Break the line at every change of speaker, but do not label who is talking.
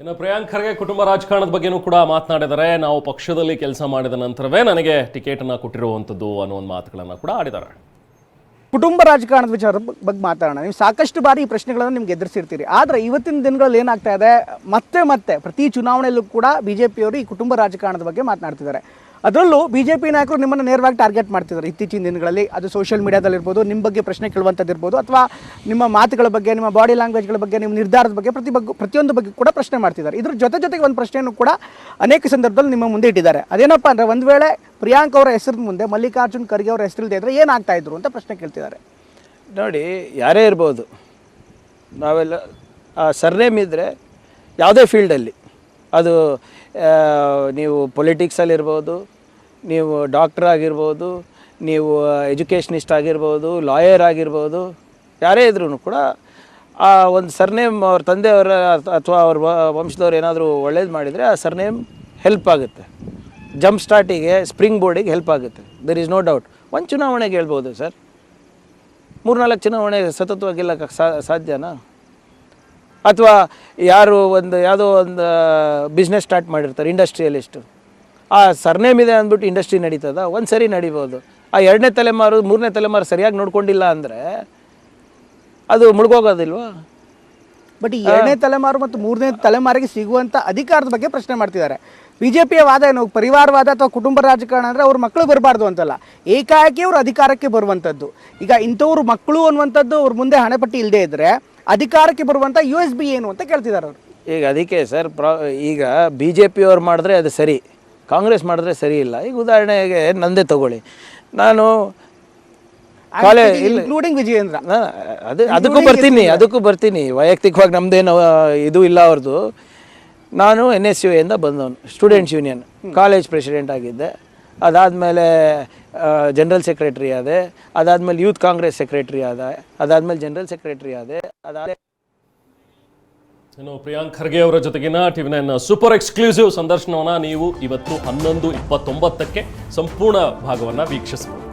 ಇನ್ನು ಪ್ರಿಯಾಂಕ್ ಖರ್ಗೆ ಕುಟುಂಬ ರಾಜಕಾರಣದ ಬಗ್ಗೆನೂ ಕೂಡ ಮಾತನಾಡಿದರೆ, ನಾವು ಪಕ್ಷದಲ್ಲಿ ಕೆಲಸ ಮಾಡಿದ ನಂತರವೇ ನನಗೆ ಟಿಕೆಟ್ ಅನ್ನ ಕೊಟ್ಟಿರುವಂಥದ್ದು ಅನ್ನೋ ಒಂದು ಮಾತುಗಳನ್ನು ಕೂಡ ಆಡಿದ್ದಾರೆ.
ಕುಟುಂಬ ರಾಜಕಾರಣದ ವಿಚಾರ ಬಗ್ಗೆ ಮಾತಾಡೋಣ. ನೀವು ಸಾಕಷ್ಟು ಬಾರಿ ಈ ಪ್ರಶ್ನೆಗಳನ್ನು ನಿಮ್ಗೆ ಎದುರಿಸಿರ್ತೀರಿ. ಆದರೆ ಇವತ್ತಿನ ದಿನಗಳಲ್ಲಿ ಏನಾಗ್ತಾ ಇದೆ? ಮತ್ತೆ ಮತ್ತೆ ಪ್ರತಿ ಚುನಾವಣೆಯಲ್ಲೂ ಕೂಡ ಬಿ ಜೆ ಪಿಯವರು ಈ ಕುಟುಂಬ ರಾಜಕಾರಣದ ಬಗ್ಗೆ ಮಾತನಾಡ್ತಿದ್ದಾರೆ. ಅದರಲ್ಲೂ ಬಿ ಜೆ ಪಿ ನಾಯಕರು ನಿಮ್ಮನ್ನು ನೇರವಾಗಿ ಟಾರ್ಗೆಟ್ ಮಾಡ್ತಿದ್ದಾರೆ ಇತ್ತೀಚಿನ ದಿನಗಳಲ್ಲಿ. ಅದು ಸೋಷಿಯಲ್ ಮೀಡಿಯಾದಲ್ಲಿರ್ಬೋದು ನಿಮ್ಮ ಬಗ್ಗೆ ಪ್ರಶ್ನೆ ಕೇಳುವಂಥದ್ದಿರ್ಬೋದು, ಅಥವಾ ನಿಮ್ಮ ಮಾತುಗಳ ಬಗ್ಗೆ, ನಿಮ್ಮ ಬಾಡಿ ಲ್ಯಾಂಗ್ವೇಜ್ಗಳ ಬಗ್ಗೆ, ನಿಮ್ಮ ನಿರ್ಧಾರದ ಬಗ್ಗೆ ಪ್ರತಿ ಬಗ್ಗೆ, ಪ್ರತಿಯೊಂದು ಬಗ್ಗೆ ಕೂಡ ಪ್ರಶ್ನೆ ಮಾಡ್ತಿದ್ದಾರೆ. ಇದ್ರ ಜೊತೆ ಜೊತೆಗೆ ಒಂದು ಪ್ರಶ್ನೆಯನ್ನು ಕೂಡ ಅನೇಕ ಸಂದರ್ಭದಲ್ಲಿ ನಿಮ್ಮ ಮುಂದೆ ಇಟ್ಟಿದ್ದಾರೆ. ಅದೇನಪ್ಪ ಅಂದರೆ, ಒಂದು ವೇಳೆ ಪ್ರಿಯಾಂಕ್ ಅವರ ಹೆಸರು ಮುಂದೆ ಮಲ್ಲಿಕಾರ್ಜುನ್ ಖರ್ಗೆ ಅವರ ಹೆಸರಿಲ್ಲದೆ ಇದ್ದರೆ ಏನಾಗ್ತಾ ಇದ್ರು ಅಂತ ಪ್ರಶ್ನೆ ಕೇಳ್ತಿದ್ದಾರೆ.
ನೋಡಿ, ಯಾರೇ ಇರ್ಬೋದು, ನಾವೆಲ್ಲ ಸರ್ನೇಮ್ ಇದ್ದರೆ ಯಾವುದೇ ಫೀಲ್ಡಲ್ಲಿ ಅದು ನೀವು ಪೊಲಿಟಿಕ್ಸಲ್ಲಿರ್ಬೋದು ನೀವು ಡಾಕ್ಟರ್ ಆಗಿರ್ಬೋದು, ನೀವು ಎಜುಕೇಷನಿಸ್ಟ್ ಆಗಿರ್ಬೋದು ಲಾಯರ್ ಆಗಿರ್ಬೋದು, ಯಾರೇ ಇದ್ರೂ ಕೂಡ, ಆ ಒಂದು ಸರ್ನೇಮ್ ಅವ್ರ ತಂದೆಯವರ ಅಥವಾ ಅವ್ರ ವಂಶದವ್ರು ಏನಾದರೂ ಒಳ್ಳೇದು ಮಾಡಿದರೆ ಆ ಸರ್ನೇಮ್ ಹೆಲ್ಪ್ ಆಗುತ್ತೆ. ಜಂಪ್ ಸ್ಟಾರ್ಟಿಗೆ ಸ್ಪ್ರಿಂಗ್ ಬೋರ್ಡಿಗೆ ಹೆಲ್ಪ್ ಆಗುತ್ತೆ. ದೆರ್ ಈಸ್ ನೋ ಡೌಟ್ ಒಂದು ಚುನಾವಣೆಗೆ ಹೇಳ್ಬೋದು ಸರ್. ಮೂರ್ನಾಲ್ಕು ಚುನಾವಣೆ ಸತತವಾಗಿ ಸಾಧ್ಯನಾ? ಅಥವಾ ಯಾರು ಒಂದು ಯಾವುದೋ ಒಂದು ಬಿಸ್ನೆಸ್ ಸ್ಟಾರ್ಟ್ ಮಾಡಿರ್ತಾರೆ ಇಂಡಸ್ಟ್ರಿಯಲಿಸ್ಟು ಆ ಸರ್ನೇಮ್ ಇದೆ ಅಂದ್ಬಿಟ್ಟು ಇಂಡಸ್ಟ್ರಿ ನಡೀತದ ಒಂದು ಸರಿ ನಡಿಬೋದು. ಆ ಎರಡನೇ ತಲೆಮಾರು ಮೂರನೇ ತಲೆಮಾರು ಸರಿಯಾಗಿ ನೋಡ್ಕೊಂಡಿಲ್ಲ ಅಂದರೆ ಅದು ಮುಳುಗೋಗೋದಿಲ್ವಾ?
ಬಟ್ ಈ ಎರಡನೇ ತಲೆಮಾರು ಮತ್ತು ಮೂರನೇ ತಲೆಮಾರಿಗೆ ಸಿಗುವಂಥ ಅಧಿಕಾರದ ಬಗ್ಗೆ ಪ್ರಶ್ನೆ ಮಾಡ್ತಿದ್ದಾರೆ. ಬಿಜೆಪಿಯ ವಾದ ಏನು? ಪರಿವಾರವಾದ ಅಥವಾ ಕುಟುಂಬ ರಾಜಕಾರಣ ಅಂದ್ರೆ ಅವ್ರ ಮಕ್ಕಳು ಬರಬಾರ್ದು ಅಂತಲ್ಲ. ಏಕಾಏಕಿ ಅವರು ಅಧಿಕಾರಕ್ಕೆ ಬರುವಂಥದ್ದು ಈಗ ಇಂಥವ್ರು ಮಕ್ಕಳು ಅನ್ನುವಂಥದ್ದು ಅವ್ರ ಮುಂದೆ ಹಣೆಪಟ್ಟಿ ಇಲ್ಲದೇ ಇದ್ರೆ ಅಧಿಕಾರಕ್ಕೆ ಬರುವಂಥ ಯು ಎಸ್ ಬಿ ಏನು ಅಂತ ಕೇಳ್ತಿದ್ದಾರೆ ಅವರು.
ಈಗ ಅದಕ್ಕೆ ಸರ್ ಪ್ರಾ ಈಗ ಬಿ ಜೆ ಪಿಯವ್ರು ಮಾಡಿದ್ರೆ ಅದು ಸರಿ. ಕಾಂಗ್ರೆಸ್ ಮಾಡಿದ್ರೆ ಸರಿ ಇಲ್ಲ. ಈಗ ಉದಾಹರಣೆಗೆ ನಂದೇ ತಗೊಳ್ಳಿ. ನಾನು ಕಾಲೇಜ್ ಇಲ್ಲ.
ಇನ್ಕ್ಲೂಡಿಂಗ್ ವಿಜಯೇಂದ್ರ.
ಅದು ಅದಕ್ಕೂ ಬರ್ತೀನಿ ಅದಕ್ಕೂ ಬರ್ತೀನಿ. ವೈಯಕ್ತಿಕವಾಗಿ ನಮ್ದೇನು ಇದು ಇಲ್ಲ ಅವ್ರದ್ದು ನಾನು ಎನ್ ಎಸ್ ಯು ಇಂದ ಬಂದವನು ಸ್ಟೂಡೆಂಟ್ಸ್ ಯೂನಿಯನ್ ಕಾಲೇಜ್ ಪ್ರೆಸಿಡೆಂಟ್ ಆಗಿದ್ದೆ. ಅದಾದಮೇಲೆ ಜನರಲ್ ಸೆಕ್ರೆಟ್ರಿ ಆದೆ, ಅದಾದಮೇಲೆ ಯೂತ್ ಕಾಂಗ್ರೆಸ್ ಸೆಕ್ರೆಟ್ರಿ ಆದ, ಅದಾದಮೇಲೆ ಜನರಲ್ ಸೆಕ್ರೆಟ್ರಿ ಆದೆ ಅದಾದ
ಇನ್ನು ಪ್ರಿಯಾಂಕ್ ಖರ್ಗೆ ಅವರ ಜೊತೆಗಿನ ಟಿವಿ ನೈನ್ ಸೂಪರ್ ಎಕ್ಸ್ಕ್ಲೂಸಿವ್ ಸಂದರ್ಶನವನ್ನು ನೀವು ಇವತ್ತು ಹನ್ನೊಂದು ಇಪ್ಪತ್ತೊಂಬತ್ತಕ್ಕೆ ಸಂಪೂರ್ಣ ಭಾಗವನ್ನು ವೀಕ್ಷಿಸಬಹುದು.